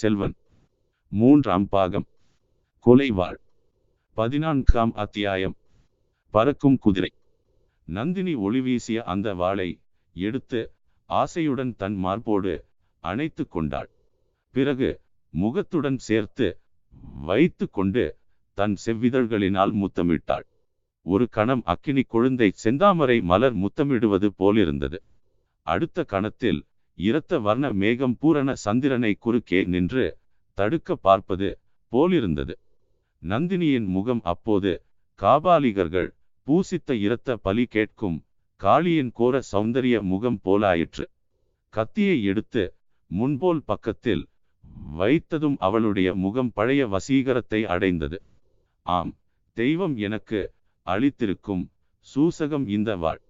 செல்வன். மூன்றாம் பாகம். கொலைவாள். பதினான்காம் அத்தியாயம். பறக்கும் குதிரை. நந்தினி ஒளி வீசிய அந்த வாளை எடுத்து ஆசையுடன் தன் மார்போடு அணைத்து கொண்டாள். பிறகு முகத்துடன் சேர்த்து வைத்து கொண்டு தன் செவ்விதழ்களினால் முத்தமிட்டாள். ஒரு கணம் அக்கினி கொழுந்தை செந்தாமரை மலர் முத்தமிடுவது போலிருந்தது. அடுத்த கணத்தில் இரத்த வர்ண மேகம் பூரண சந்திரனை குறுக்கே நின்று தடுக்க பார்ப்பது போலிருந்தது. நந்தினியின் முகம் அப்போது காபாலிகர்கள் பூசித்த இரத்த பலி கேட்கும் காளியின் கோர சௌந்தரிய முகம் போலாயிற்று. கத்தியை எடுத்து முன்போல் பக்கத்தில் வைத்ததும் அவளுடைய முகம் பழைய வசீகரத்தை அடைந்தது. ஆம் தெய்வம் எனக்கு அளித்திருக்கும் சூசகம் இந்த வாழ்.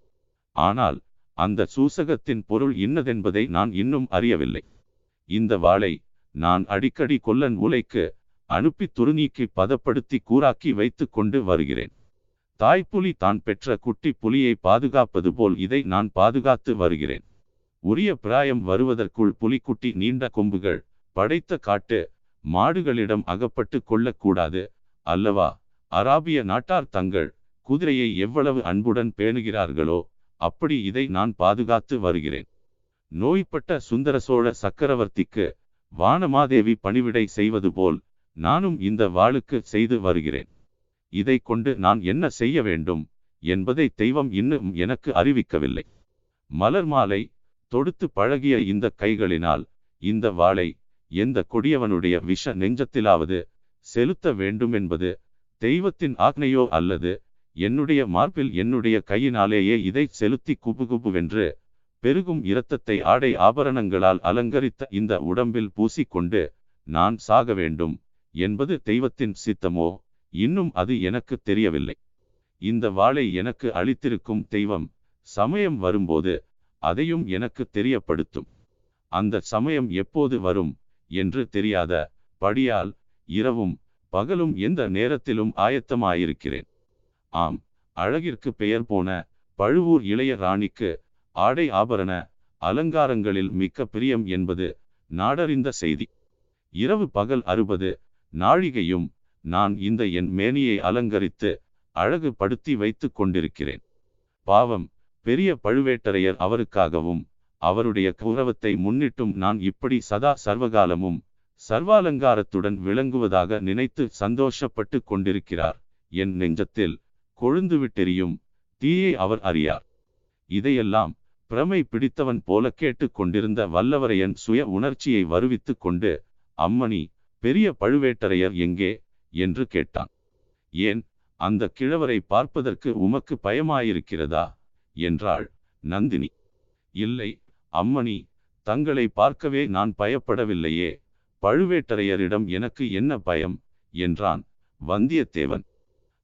ஆனால் அந்த சூசகத்தின் பொருள் இன்னதென்பதை நான் இன்னும் அறியவில்லை. இந்த வாளை நான் அடிக்கடி கொல்லன் உலைக்கு அனுப்பி துருநீக்கி பதப்படுத்தி கூறாக்கி வைத்து கொண்டு வருகிறேன். தாய்ப்புலி தான் பெற்ற குட்டி புலியை பாதுகாப்பது போல் இதை நான் பாதுகாத்து வருகிறேன். உரிய பிராயம் வருவதற்குள் புலிக்குட்டி நீண்ட கொம்புகள் படைத்த காட்டு மாடுகளிடம் அகப்பட்டு கொள்ளக்கூடாது அல்லவா? அராபிய நாட்டார் தங்கள் குதிரையை எவ்வளவு அன்புடன் பேணுகிறார்களோ அப்படி இதை நான் பாதுகாத்து வருகிறேன். நோய்பட்ட சுந்தர சோழ சக்கரவர்த்திக்கு வானமாதேவி பணிவிடை செய்வது போல் நானும் இந்த வாளுக்கு செய்து வருகிறேன். இதை கொண்டு நான் என்ன செய்ய வேண்டும் என்பதை தெய்வம் இன்னும் எனக்கு அறிவிக்கவில்லை. மலர் மாலை தொடுத்து பழகிய இந்த கைகளினால் இந்த வாளை எந்த கொடியவனுடைய விஷ நெஞ்சத்திலாவது செலுத்த வேண்டும் என்பது தெய்வத்தின் ஆக்னையோ அல்லது என்னுடைய மார்பில் என்னுடைய கையினாலேயே இதை செலுத்தி குபுகுபுவென்று பெருகும் இரத்தத்தை ஆடை ஆபரணங்களால் அலங்கரித்த இந்த உடம்பில் பூசிக்கொண்டு நான் சாக வேண்டும் என்பது தெய்வத்தின் சித்தமோ? இன்னும் அது எனக்கு தெரியவில்லை. இந்த வாளை எனக்கு அளித்திருக்கும் தெய்வம் சமயம் வரும்போது அதையும் எனக்கு தெரியப்படுத்தும். அந்த சமயம் எப்போது வரும் என்று தெரியாத படியால் இரவும் பகலும் எந்த நேரத்திலும் ஆயத்தமாயிருக்கிறேன். ஆம் அழகிற்கு பெயர் போன பழுவூர் இளைய ராணிக்கு ஆடை ஆபரண அலங்காரங்களில் மிக்க பிரியம் என்பது நாடறிந்த செய்தி. இரவு பகல் அறுபது நாழிகையும் நான் இந்த என் மேனியை அலங்கரித்து அழகு படுத்தி வைத்து கொண்டிருக்கிறேன். பாவம் பெரிய பழுவேட்டரையர் அவருக்காகவும் அவருடைய கௌரவத்தை முன்னிட்டும் நான் இப்படி சதா சர்வகாலமும் சர்வாலங்காரத்துடன் விளங்குவதாக நினைத்து சந்தோஷப்பட்டு கொண்டிருக்கிறார். என் நெஞ்சத்தில் கொழுந்து விட்டெறியும் தீயை அவர் அறியார். இதையெல்லாம் பிரமை பிடித்தவன் போல கேட்டு கொண்டிருந்த வல்லவரையன் சுய உணர்ச்சியை வருவித்து கொண்டு அம்மணி பெரிய பழுவேட்டரையர் எங்கே? என்று கேட்டான். ஏன் அந்த கிழவரை பார்ப்பதற்கு உமக்கு பயமாயிருக்கிறதா? என்றாள் நந்தினி. இல்லை அம்மணி தங்களை பார்க்கவே நான் பயப்படவில்லையே. பழுவேட்டரையரிடம் எனக்கு என்ன பயம்? என்றான் வந்தியத்தேவன்.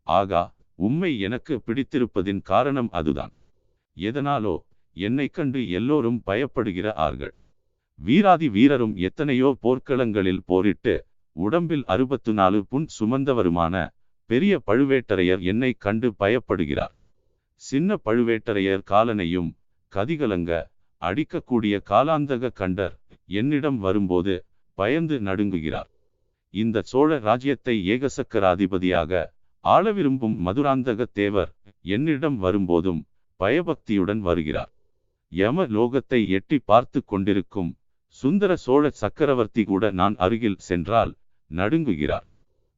ஆகா உம்மை எனக்கு பிடித்திருப்பதின் காரணம் அதுதான். எதனாலோ என்னை கண்டு எல்லோரும் பயப்படுகிற ஆர்கள். வீராதி வீரரும் எத்தனையோ போர்க்களங்களில் போரிட்டு உடம்பில் அறுபத்து நாலு புண் சுமந்தவருமான பெரிய பழுவேட்டரையர் என்னை கண்டு பயப்படுகிறார். சின்ன பழுவேட்டரையர் காலனையும் கதிகலங்க அடிக்கக்கூடிய காலாந்தக கண்டர் என்னிடம் வரும்போது பயந்து நடுங்குகிறார். இந்த சோழ ராஜ்யத்தை ஏகசக்கராதிபதியாக ஆள விரும்பும் மதுராந்தக தேவர் என்னிடம் வரும்போதும் பயபக்தியுடன் வருகிறார். யம லோகத்தை எட்டி பார்த்து கொண்டிருக்கும் சுந்தர சோழ சக்கரவர்த்தி கூட நான் அருகில் சென்றால் நடுங்குகிறார்.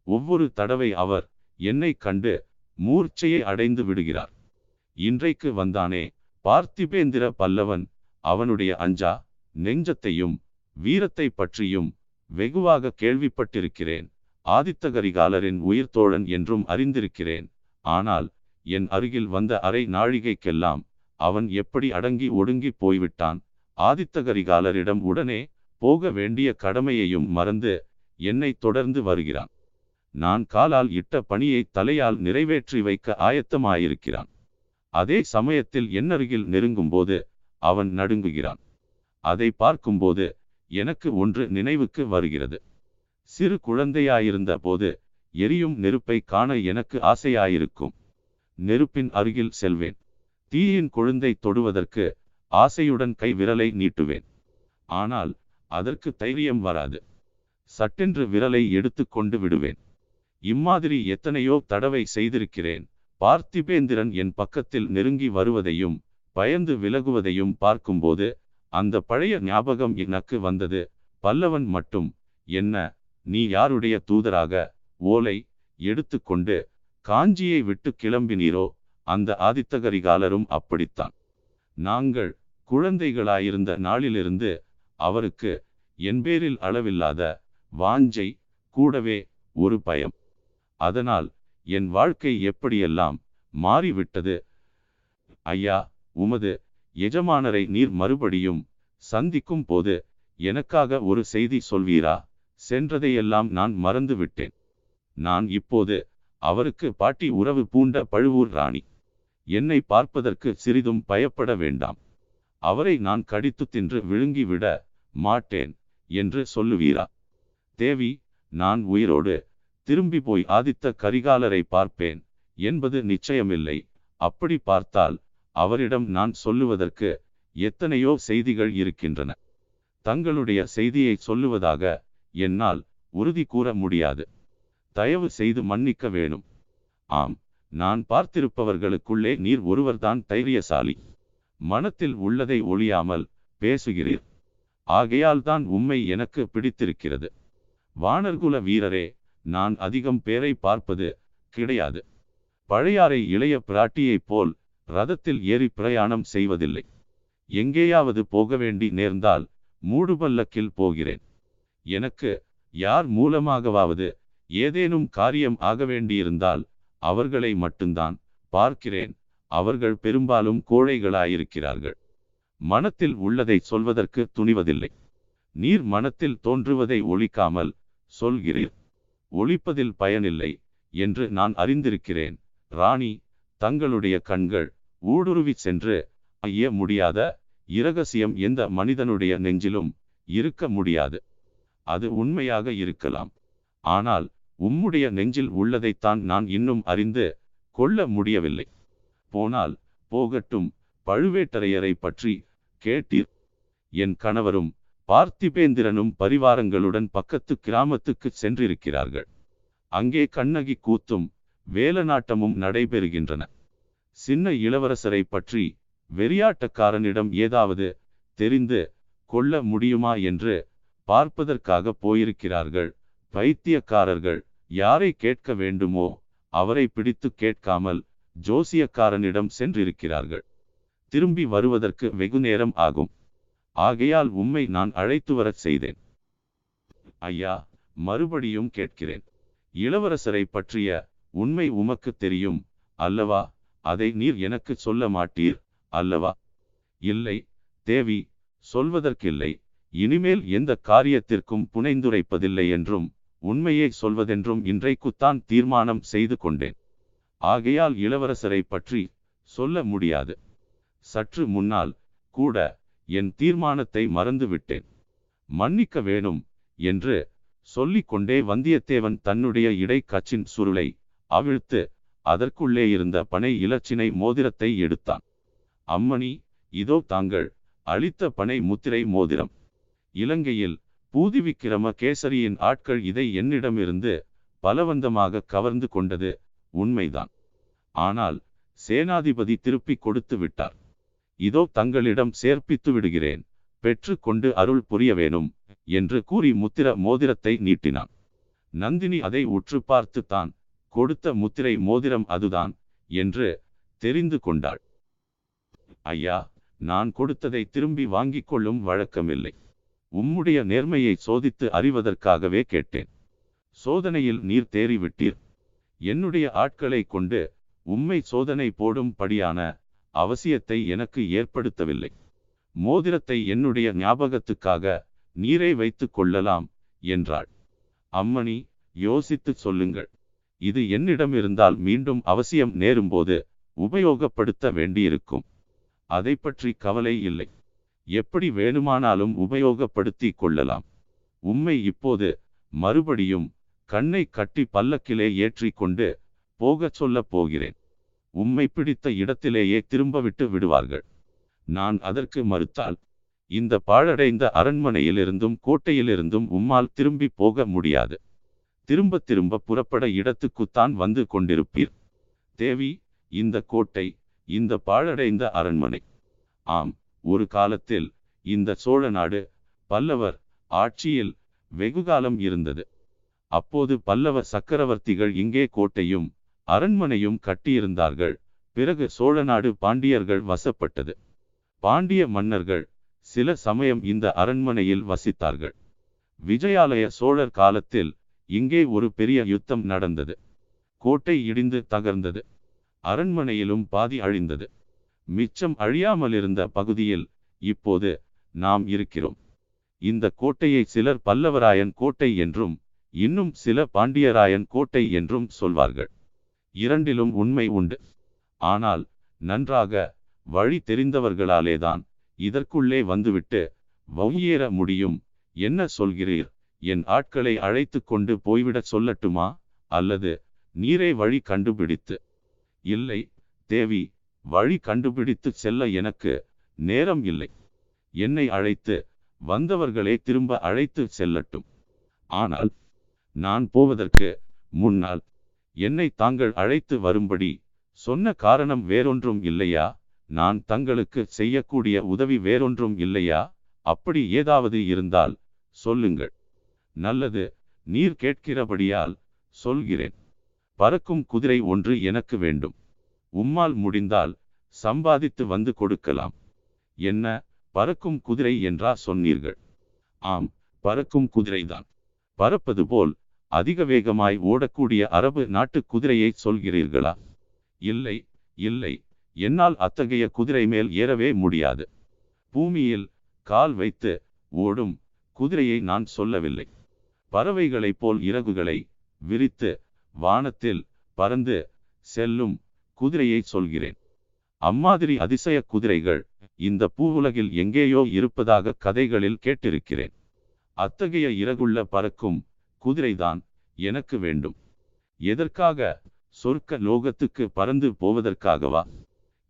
ஒவ்வொரு தடவை அவர் என்னை கண்டு மூர்ச்சையை அடைந்து விடுகிறார். இன்றைக்கு வந்தானே பார்த்திபேந்திர பல்லவன் அவனுடைய அஞ்சா நெஞ்சத்தையும் வீரத்தை பற்றியும் வெகுவாக கேள்விப்பட்டிருக்கிறேன். ஆதித்தகரிகாலரின் உயிர்த்தோழன் என்றும் அறிந்திருக்கிறேன். ஆனால் என் அருகில் வந்த அரை நாழிகைக்கெல்லாம் அவன் எப்படி அடங்கி ஒடுங்கி போய்விட்டான்? ஆதித்தகரிகாலரிடம் உடனே போக வேண்டிய கடமையையும் மறந்து என்னை தொடர்ந்து வருகிறான். நான் காலால் இட்ட பணியை தலையால் நிறைவேற்றி வைக்க ஆயத்தமாயிருக்கிறான். அதே சமயத்தில் என்னருகில் நெருங்கும்போது அவன் நடுங்குகிறான். அதை பார்க்கும்போது எனக்கு ஒன்று நினைவுக்கு வருகிறது. சிறு குழந்தையாயிருந்த போது எரியும் நெருப்பை காண எனக்கு ஆசையாயிருக்கும். நெருப்பின் அருகில் செல்வேன். தீயின் குழந்தை தொடுவதற்கு ஆசையுடன் கை விரலை நீட்டுவேன். ஆனால் அதற்கு தைரியம் வராது. சட்டென்று விரலை எடுத்து கொண்டு விடுவேன். இம்மாதிரி எத்தனையோ தடவை செய்திருக்கிறேன். பார்த்திபேந்திரன் என் பக்கத்தில் நெருங்கி வருவதையும் பயந்து விலகுவதையும் பார்க்கும்போது அந்த பழைய ஞாபகம் எனக்கு வந்தது. பல்லவன் மட்டும் என்ன நீ யாருடைய தூதராக ஓலை எடுத்துக்கொண்டு காஞ்சியை விட்டு கிளம்பினீரோ அந்த ஆதித்தகரிகாலரும் அப்படித்தான். நாங்கள் குழந்தைகளாயிருந்த நாளிலிருந்து அவருக்கு என் பேரில் அளவில்லாத வாஞ்சை கூடவே ஒரு பயம். அதனால் என் வாழ்க்கை எப்படியெல்லாம் மாறிவிட்டது? ஐயா உமது எஜமானரை நீர் மறுபடியும் சந்திக்கும் போது எனக்காக ஒரு செய்தி சொல்வீரா? சென்றதையெல்லாம் நான் மறந்து விட்டேன் நான் இப்போது அவருக்கு பாட்டி உறவு பூண்ட பழுவூர் ராணி. என்னை பார்ப்பதற்கு சிறிதும் பயப்பட வேண்டாம். அவரை நான் கடித்து தின்று விழுங்கிவிட மாட்டேன் என்று சொல்லுவீரா? தேவி நான் உயிரோடு திரும்பி போய் ஆதித்த கரிகாலரை பார்ப்பேன் என்பது நிச்சயமில்லை. அப்படி பார்த்தால் அவரிடம் நான் சொல்லுவதற்கு எத்தனையோ செய்திகள் இருக்கின்றன. தங்களுடைய செய்தியை சொல்லுவதாக என்னால் உறுதி கூற முடியாது. தயவு செய்து மன்னிக்க வேணும். ஆம் நான் பார்த்திருப்பவர்களுக்குள்ளே நீர் ஒருவர்தான் தைரியசாலி. மனத்தில் உள்ளதை ஒழியாமல் பேசுகிறீர். ஆகையால் தான் உம்மை எனக்கு பிடித்திருக்கிறது. வானர்குல வீரரே நான் அதிகம் பேரை பார்ப்பது கிடையாது. பழையாறை இளைய பிராட்டியைப் போல் ரதத்தில் ஏறி பிரயாணம் செய்வதில்லை. எங்கேயாவது போக வேண்டி நேர்ந்தால் மூடுபல்லக்கில் போகிறேன். எனக்கு யார் மூலமாகவாவது ஏதேனும் காரியம் ஆக வேண்டியிருந்தால் அவர்களை மட்டும்தான் பார்க்கிறேன். அவர்கள் பெரும்பாலும் கோழைகளாயிருக்கிறார்கள். மனத்தில் உள்ளதை சொல்வதற்கு துணிவதில்லை. நீர் மனத்தில் தோன்றுவதை ஒழிக்காமல் சொல்கிறீர். ஒழிப்பதில் பயனில்லை என்று நான் அறிந்திருக்கிறேன். ராணி தங்களுடைய கண்கள் ஊடுருவி சென்று ஐய முடியாத இரகசியம் எந்த மனிதனுடைய நெஞ்சிலும் இருக்க முடியாது. அது உண்மையாக இருக்கலாம். ஆனால் உம்முடைய நெஞ்சில் உள்ளதைத்தான் நான் இன்னும் அறிந்து கொள்ள முடியவில்லை. போனால் போகட்டும் பழுவேட்டரையரை பற்றி கேட்டீர். என் கணவரும் பார்த்திபேந்திரனும் பரிவாரங்களுடன் பக்கத்து கிராமத்துக்கு சென்றிருக்கிறார்கள். அங்கே கண்ணகி கூத்தும் வேலநாட்டமும் நடைபெறுகின்றன. சின்ன இளவரசரை பற்றி வெறியாட்டக்காரனிடம் ஏதாவது தெரிந்து கொள்ள முடியுமா என்று பார்ப்பதற்காக போயிருக்கிறார்கள். பைத்தியக்காரர்கள் யாரை கேட்க வேண்டுமோ அவரை பிடித்து கேட்காமல் ஜோசியக்காரனிடம் சென்றிருக்கிறார்கள். திரும்பி வருவதற்கு வெகு நேரம் ஆகும். ஆகையால் உம்மை நான் அழைத்து வரச் செய்தேன். ஐயா மறுபடியும் கேட்கிறேன். இளவரசரை பற்றிய உண்மை உமக்கு தெரியும் அல்லவா? அதை நீர் எனக்கு சொல்ல மாட்டீர் அல்லவா? இல்லை தேவி சொல்வதற்கில்லை. இனிமேல் எந்த காரியத்திற்கும் புனைந்துரைப்பதில்லை என்றும் உண்மையை சொல்வதென்றும் இன்றைக்குத்தான் தீர்மானம் செய்து கொண்டேன். ஆகையால் இளவரசரை பற்றி சொல்ல முடியாது. சற்று முன்னால் கூட என் தீர்மானத்தை மறந்துவிட்டேன். மன்னிக்க வேணும் என்று சொல்லிக்கொண்டே வந்தியத்தேவன் தன்னுடைய இடைக்கச்சின் சுருளை அவிழ்த்து அதற்குள்ளே இருந்த பனை இலச்சினை மோதிரத்தை எடுத்தான். அம்மணி இதோ தாங்கள் அளித்த பனை முத்திரை மோதிரம். இலங்கையில் பூதிவிக்கிரம கேசரியின் ஆட்கள் இதை என்னிடமிருந்து பலவந்தமாக கவர்ந்து கொண்டது உண்மைதான். ஆனால் சேனாதிபதி திருப்பி கொடுத்து விட்டார். இதோ தங்களிடம் சேர்ப்பித்து விடுகிறேன் பெற்று கொண்டு அருள் புரிய வேணும் என்று கூறி முத்திர மோதிரத்தை நீட்டினான். நந்தினி அதை உற்று பார்த்து தான் கொடுத்த முத்திரை மோதிரம் அதுதான் என்று தெரிந்து கொண்டாள். ஐயா நான் கொடுத்ததை திரும்பி வாங்கிக் கொள்ளும் வழக்கமில்லை. உம்முடைய நேர்மையை சோதித்து அறிவதற்காகவே கேட்டேன். சோதனையில் நீர் தேறிவிட்டீர். என்னுடைய ஆட்களை கொண்டு உம்மை சோதனை போடும்படியான அவசியத்தை எனக்கு ஏற்படுத்தவில்லை. மோதிரத்தை என்னுடைய ஞாபகத்துக்காக நீரை வைத்து கொள்ளலாம் என்றாள். அம்மணி யோசித்து சொல்லுங்கள். இது என்னிடம் இருந்தால் மீண்டும் அவசியம் நேரும்போது உபயோகப்படுத்த வேண்டியிருக்கும். அதை பற்றி கவலை இல்லை. எப்படி வேணுமானாலும் உபயோகப்படுத்தி கொள்ளலாம். உம்மை இப்போது மறுபடியும் கண்ணை கட்டி பல்லக்கிலே ஏற்றி கொண்டு போகச் சொல்லப் போகிறேன். உம்மை பிடித்த இடத்திலேயே திரும்ப விட்டு விடுவார்கள். நான் அதற்கு மறுத்தால் இந்த பாழடைந்த அரண்மனையிலிருந்தும் கோட்டையிலிருந்தும் உம்மால் திரும்பி போக முடியாது. திரும்ப திரும்ப புறப்பட இடத்துக்குத்தான் வந்து கொண்டிருப்பீர். தேவி இந்த கோட்டை இந்த பாழடைந்த அரண்மனை. ஆம் ஒரு காலத்தில் இந்த சோழ நாடு பல்லவர் ஆட்சியில் வெகுகாலம் இருந்தது. அப்போது பல்லவ சக்கரவர்த்திகள் இங்கே கோட்டையும் அரண்மனையும் கட்டியிருந்தார்கள். பிறகு சோழநாடு பாண்டியர்கள் வசப்பட்டது. பாண்டிய மன்னர்கள் சில சமயம் இந்த அரண்மனையில் வசித்தார்கள். விஜயாலய சோழர் காலத்தில் இங்கே ஒரு பெரிய யுத்தம் நடந்தது. கோட்டை இடிந்து தகர்ந்தது. அரண்மனையிலும் பாதி அழிந்தது. மிச்சம் அழியாமலிருந்த பகுதியில் இப்போது நாம் இருக்கிறோம். இந்த கோட்டையை சிலர் பல்லவராயன் கோட்டை என்றும் இன்னும் சில பாண்டியராயன் கோட்டை என்றும் சொல்வார்கள். இரண்டிலும் உண்மை உண்டு. ஆனால் நன்றாக வழி தெரிந்தவர்களாலேதான் இதற்குள்ளே வந்துவிட்டு வவுயேற முடியும் என்ன சொல்கிறீர்? என் ஆட்களை அழைத்து கொண்டு போய்விடச் சொல்லட்டுமா? அல்லது நீரே வழி கண்டுபிடித்து? இல்லை தேவி வழி கண்டுபிடித்து செல்ல எனக்கு நேரம் இல்லை. என்னை அழைத்து வந்தவர்களே திரும்ப அழைத்து செல்லட்டும். ஆனால் நான் போவதற்கு முன்னால் என்னை தாங்கள் அழைத்து வரும்படி சொன்ன காரணம் வேறொன்றும் இல்லையா? நான் தங்களுக்கு செய்யக்கூடிய உதவி வேறொன்றும் இல்லையா? அப்படி ஏதாவது இருந்தால் சொல்லுங்கள். நல்லது நீர் கேட்கிறபடியால் சொல்கிறேன். பறக்கும் குதிரை ஒன்று எனக்கு வேண்டும். உம்மால் முடிந்தால் சம்பாதித்து வந்து கொடுக்கலாம். என்ன? பறக்கும் குதிரை என்றா சொன்னீர்கள். ஆம் பறக்கும் குதிரைதான். பறப்பது போல் அதிக வேகமாய் ஓடக்கூடிய அரபு நாட்டு குதிரையை சொல்கிறீர்களா? இல்லை இல்லை. என்னால் அத்தகைய குதிரை மேல் ஏறவே முடியாது. பூமியில் கால் வைத்து ஓடும் குதிரையை நான் சொல்லவில்லை. பறவைகளைப் போல் இறகுகளை விரித்து வானத்தில் பறந்து செல்லும் குதிரையை சொல்கிறேன். அம்மாதிரி அதிசய குதிரைகள் இந்த பூவுலகில் எங்கேயோ இருப்பதாக கதைகளில் கேட்டிருக்கிறேன். அத்தகைய இறகுள்ள பறக்கும் குதிரைதான் எனக்கு வேண்டும். எதற்காக சொர்க்க லோகத்துக்கு பறந்து போவதற்காகவா?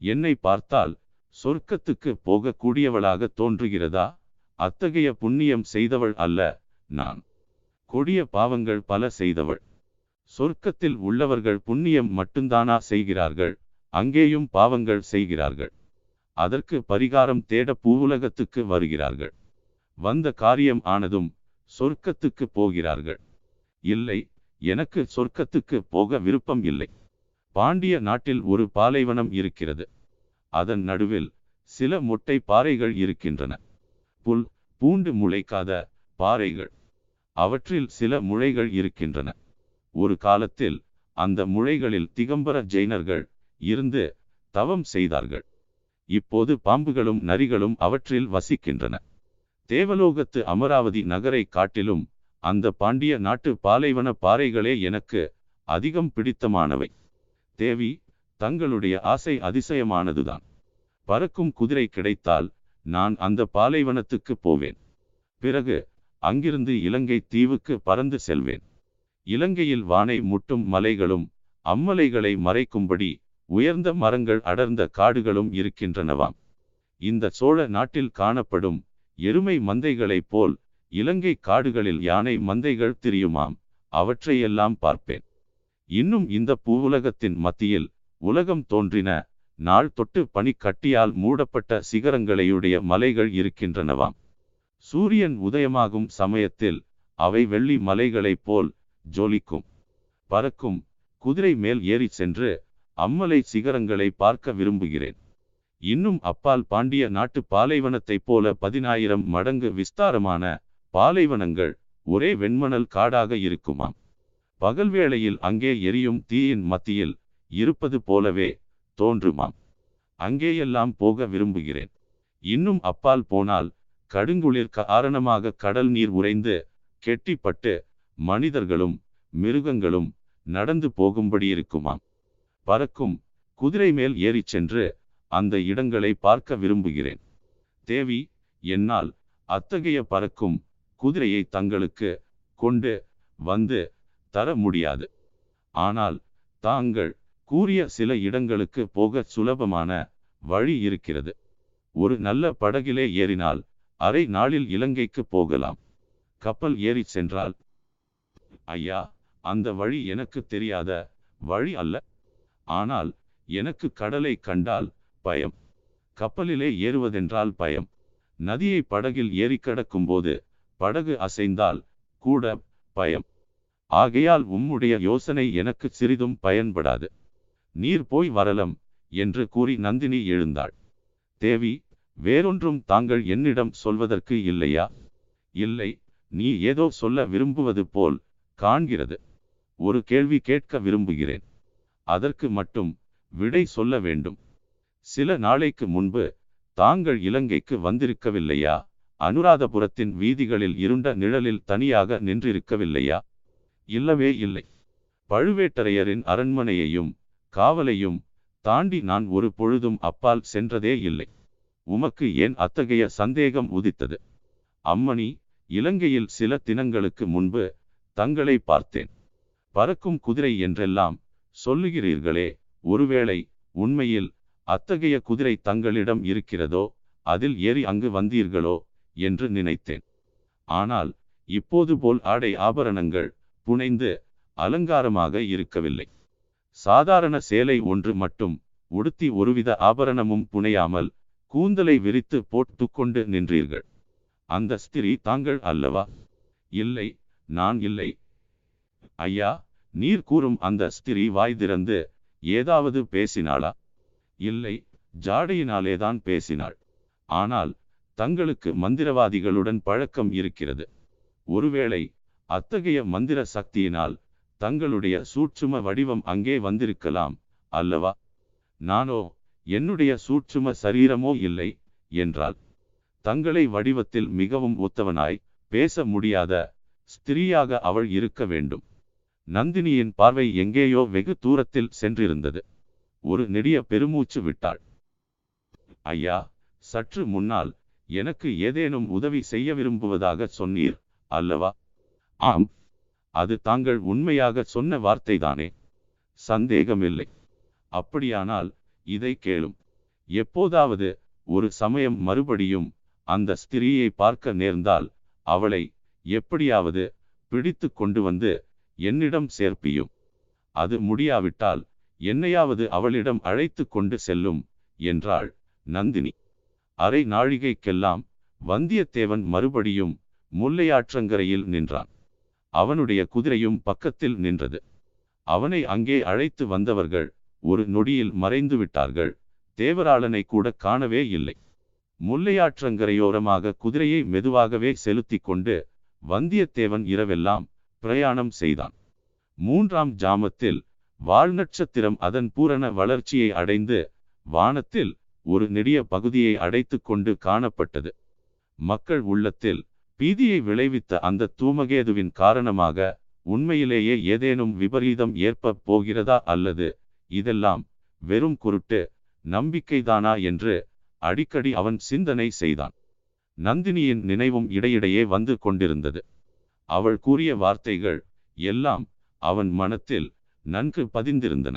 என்னை பார்த்தால் சொர்க்கத்துக்கு போகக்கூடியவளாக தோன்றுகிறதா? அத்தகைய புண்ணியம் செய்தவள் அல்ல நான். கொடிய பாவங்கள் பல செய்தவள். சொர்க்கத்தில் உள்ளவர்கள் புண்ணியம் மட்டும்தானா செய்கிறார்கள்? அங்கேயும் பாவங்கள் செய்கிறார்கள். அதற்கு பரிகாரம் தேட பூவுலகத்துக்கு வருகிறார்கள். வந்த காரியம் ஆனதும் சொர்க்கத்துக்கு போகிறார்கள். இல்லை எனக்கு சொர்க்கத்துக்கு போக விருப்பம் இல்லை. பாண்டிய நாட்டில் ஒரு பாலைவனம் இருக்கிறது. அதன் நடுவில் சில மொட்டை பாறைகள் இருக்கின்றன. புல் பூண்டு முளைக்காத பாறைகள். அவற்றில் சில முளைகள் இருக்கின்றன. ஒரு காலத்தில் அந்த முளைகளில் திகம்பர ஜெயினர்கள் இருந்து தவம் செய்தார்கள். இப்போது பாம்புகளும் நரிகளும் அவற்றில் வசிக்கின்றன. தேவலோகத்து அமராவதி நகரை காட்டிலும் அந்த பாண்டிய நாட்டு பாலைவன பாறைகளே எனக்கு அதிகம் பிடித்தமானவை. தேவி தங்களுடைய ஆசை அதிசயமானதுதான். பறக்கும் குதிரை கிடைத்தால் நான் அந்த பாலைவனத்துக்கு போவேன். பிறகு அங்கிருந்து இலங்கை தீவுக்கு பறந்து செல்வேன். இலங்கையில் வானை முட்டும் மலைகளும் அம்மலைகளை மறைக்கும்படி உயர்ந்த மரங்கள் அடர்ந்த காடுகளும் இருக்கின்றனவாம். இந்த சோழ நாட்டில் காணப்படும் எருமை மந்தைகளைப் போல் இலங்கை காடுகளில் யானை மந்தைகள் திரியுமாம் அவற்றையெல்லாம் பார்ப்பேன். இன்னும் இந்த பூவுலகத்தின் மத்தியில் உலகம் தோன்றின நாள் தொட்டு பனி கட்டியால் மூடப்பட்ட சிகரங்களையுடைய மலைகள் இருக்கின்றனவாம். சூரியன் உதயமாகும் சமயத்தில் அவை வெள்ளி மலைகளைப் போல் ஜொலிக்கும். பறக்கும். குதிரை மேல் ஏறி சென்று அம்மலை சிகரங்களை பார்க்க விரும்புகிறேன். இன்னும் அப்பால் பாண்டிய நாட்டு பாலைவனத்தைப் போல பதினாயிரம் மடங்கு விஸ்தாரமான பாலைவனங்கள் ஒரே வெண்மணல் காடாக இருக்குமாம். பகல் வேளையில் அங்கே எரியும் தீயின் மத்தியில் இருப்பது போலவே தோன்றுமாம். அங்கேயெல்லாம் போக விரும்புகிறேன். இன்னும் அப்பால் போனால் கடுங்குளிர் காரணமாக கடல் நீர் உறைந்து கெட்டிப்பட்டு மனிதர்களும் மிருகங்களும் நடந்து போகும்படி இருக்குமாம். பறக்கும் குதிரை மேல் ஏறிச் சென்று அந்த இடங்களை பார்க்க விரும்புகிறேன். தேவி என்னால் அத்தகைய பறக்கும் குதிரையை தங்களுக்கு கொண்டு வந்து தர முடியாது. ஆனால் தாங்கள் கூறிய சில இடங்களுக்கு போக சுலபமான வழி இருக்கிறது. ஒரு நல்ல படகிலே ஏறினால் அரை நாளில் இலங்கைக்கு போகலாம். கப்பல் ஏறி சென்றால் ஐயா அந்த வழி எனக்கு தெரியாத வழி அல்ல. ஆனால் எனக்கு கடலை கண்டால் பயம். கப்பலிலே ஏறுவதென்றால் பயம். நதியை படகில் ஏறி கடக்கும்போது படகு அசைந்தால் கூட பயம். ஆகையால் உம்முடைய யோசனை எனக்கு சிறிதும் பயன்படாது. நீர் போய் வரலம் என்று கூறி நந்தினி எழுந்தாள். தேவி வேறொன்றும் தாங்கள் என்னிடம் சொல்வதற்கு இல்லையா? இல்லை நீ ஏதோ சொல்ல விரும்புவது போல் காண்கிறது. ஒரு கேள்வி கேட்க விரும்புகிறேன். அதற்கு மட்டும் விடை சொல்ல வேண்டும். சில நாளைக்கு முன்பு தாங்கள் இலங்கைக்கு வந்திருக்கவில்லையா? அனுராதபுரத்தின் வீதிகளில் இருண்ட நிழலில் தனியாக நின்றிருக்கவில்லையா? இல்லவே இல்லை. பழுவேட்டரையரின் அரண்மனையையும் காவலையும் தாண்டி நான் ஒரு பொழுதும் அப்பால் சென்றதே இல்லை. உமக்கு ஏன் அத்தகைய சந்தேகம் உதித்தது? அம்மணி இலங்கையில் சில தினங்களுக்கு முன்பு தங்களை பார்த்தேன். பறக்கும் குதிரை என்றெல்லாம் சொல்லுகிறீர்களே ஒருவேளை உண்மையில் அத்தகைய குதிரை தங்களிடம் இருக்கிறதோ அதில் ஏறி அங்கு வந்தீர்களோ என்று நினைத்தேன். ஆனால் இப்போது போல் ஆடை ஆபரணங்கள் புனைந்து அலங்காரமாக இருக்கவில்லை. சாதாரண சேலை ஒன்று மட்டும் உடுத்தி ஒருவித ஆபரணமும் புனையாமல் கூந்தலை விரித்து போட்டு கொண்டு நின்றீர்கள். அந்த ஸ்திரீ தாங்கள் அல்லவா? இல்லை நான் இல்லை. ஐயா நீர் கூறும் அந்த ஸ்திரீ வாய் திறந்து ஏதாவது பேசினாளா? இல்லை ஜாடையினாலேதான் பேசினாள். ஆனால் தங்களுக்கு மந்திரவாதிகளுடன் பழக்கம் இருக்கிறது. ஒருவேளை அத்தகைய மந்திர சக்தியினால் தங்களுடைய சூட்சும வடிவம் அங்கே வந்திருக்கலாம் அல்லவா? நானோ என்னுடைய சூட்சும சரீரமோ இல்லை என்றால் தங்களை வடிவத்தில் மிகவும் ஒத்தவனாய் பேச முடியாத ஸ்திரீயாக அவள் இருக்க வேண்டும். நந்தினியின் பார்வை எங்கேயோ வெகு தூரத்தில் சென்றிருந்தது. ஒரு நெடிய பெருமூச்சு விட்டாள். ஐயா சற்று முன்னால் எனக்கு ஏதேனும் உதவி செய்ய விரும்புவதாக சொன்னீர் அல்லவா? ஆம் அது தாங்கள் உண்மையாக சொன்ன வார்த்தைதானே. சந்தேகமில்லை. அப்படியானால் இதை கேளும். எப்போதாவது ஒரு சமயம் மறுபடியும் அந்த ஸ்திரீயை பார்க்க நேர்ந்தால் அவளை எப்படியாவது பிடித்து கொண்டு வந்து என்னிடம் சேர்ப்பியும். அது முடியாவிட்டால் என்னையாவது அவளிடம் அழைத்து கொண்டு செல்லும் என்றாள் நந்தினி. அரை நாழிகைக்கெல்லாம் வந்தியத்தேவன் மறுபடியும் முல்லையாற்றங்கரையில் நின்றான். அவனுடைய குதிரையும் பக்கத்தில் நின்றது. அவனை அங்கே அழைத்து வந்தவர்கள் ஒரு நொடியில் மறைந்து விட்டார்கள். தேவராளனை கூட காணவே இல்லை. முல்லையாற்றங்கரையோரமாக குதிரையை மெதுவாகவே செலுத்தி கொண்டு வந்தியத்தேவன் இரவெல்லாம் பிரயாணம் செய்தான். மூன்றாம் ஜாமத்தில் வாழ்நட்சத்திரம் அதன் பூரண வளர்ச்சியை அடைந்து வானத்தில் ஒரு நெடிய பகுதியை அடைத்து கொண்டு காணப்பட்டது. மக்கள் உள்ளத்தில் பீதியை விளைவித்த அந்த தூமகேதுவின் காரணமாக உண்மையிலேயே ஏதேனும் விபரீதம் ஏற்ப போகிறதா அல்லது இதெல்லாம் வெறும் குருட்டு நம்பிக்கைதானா என்று அடிக்கடி அவன் சிந்தனை செய்தான். நந்தினியின் நினைவும் இடையிடையே வந்து கொண்டிருந்தது. அவள் கூறிய வார்த்தைகள் எல்லாம் அவன் மனத்தில் நன்கு பதிந்திருந்தன.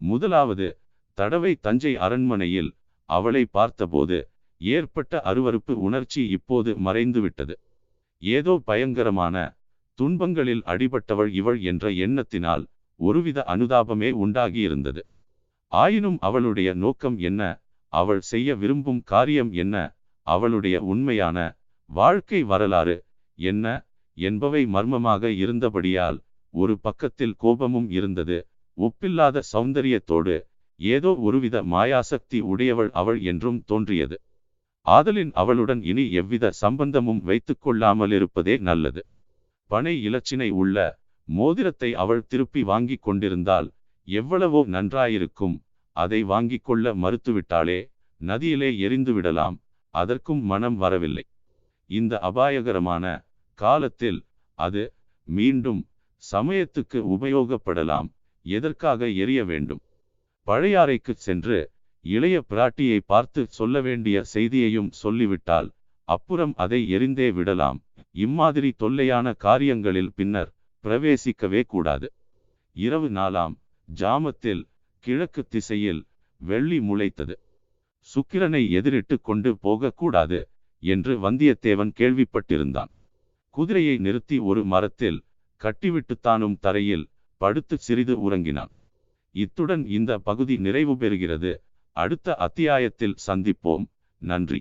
முதலாவது தடவை தஞ்சை அரண்மனையில் அவளை பார்த்தபோது ஏற்பட்ட அருவருப்பு உணர்ச்சி இப்போது மறைந்துவிட்டது. ஏதோ பயங்கரமான துன்பங்களில் அடிபட்டவள் இவள் என்ற எண்ணத்தினால் ஒருவித அனுதாபமே உண்டாகியிருந்தது. ஆயினும் அவளுடைய நோக்கம் என்ன? அவள் செய்ய விரும்பும் காரியம் என்ன? அவளுடைய உண்மையான வாழ்க்கை வரலாறு என்ன என்பவை மர்மமாக இருந்தபடியால் ஒரு பக்கத்தில் கோபமும் இருந்தது. ஒப்பில்லாத சௌந்தரியத்தோடு ஏதோ ஒருவித மாயாசக்தி உடையவள் அவள் என்றும் தோன்றியது. ஆதலின் அவளுடன் இனி எவ்வித சம்பந்தமும் வைத்துக் கொள்ளாமலிருப்பதே நல்லது. பனை இலச்சினை உள்ள மோதிரத்தை அவள் திருப்பி வாங்கி கொண்டிருந்தால் எவ்வளவோ நன்றாயிருக்கும். அதை வாங்கிக் கொள்ள மறுத்துவிட்டாலே நதியிலே எரிந்து விடலாம் அதற்கும் மனம் வரவில்லை. இந்த அபாயகரமான காலத்தில் அது மீண்டும் சமயத்துக்கு உபயோகப்படலாம் எதற்காக எரிய வேண்டும்? பழையாறைக்கு சென்று இளைய பிராட்டியை பார்த்து சொல்ல வேண்டிய செய்தியையும் சொல்லிவிட்டால் அப்புறம் அதை எரிந்தே விடலாம். இம்மாதிரி தொல்லையான காரியங்களில் பின்னர் பிரவேசிக்கவே கூடாது. இரவு நாளாம் ஜாமத்தில் கிழக்கு திசையில் வெள்ளி முளைத்தது. சுக்கிரனை எதிரிட்டு கொண்டு போகக்கூடாது என்று வந்தியத்தேவன் கேள்விப்பட்டிருந்தான். குதிரையை நிறுத்தி ஒரு மரத்தில் கட்டிவிட்டு தானும் தரையில் படுத்து சிறிது உறங்கினான். இத்துடன் இந்த பகுதி நிறைவு பெறுகிறது. அடுத்த அத்தியாயத்தில் சந்திப்போம். நன்றி.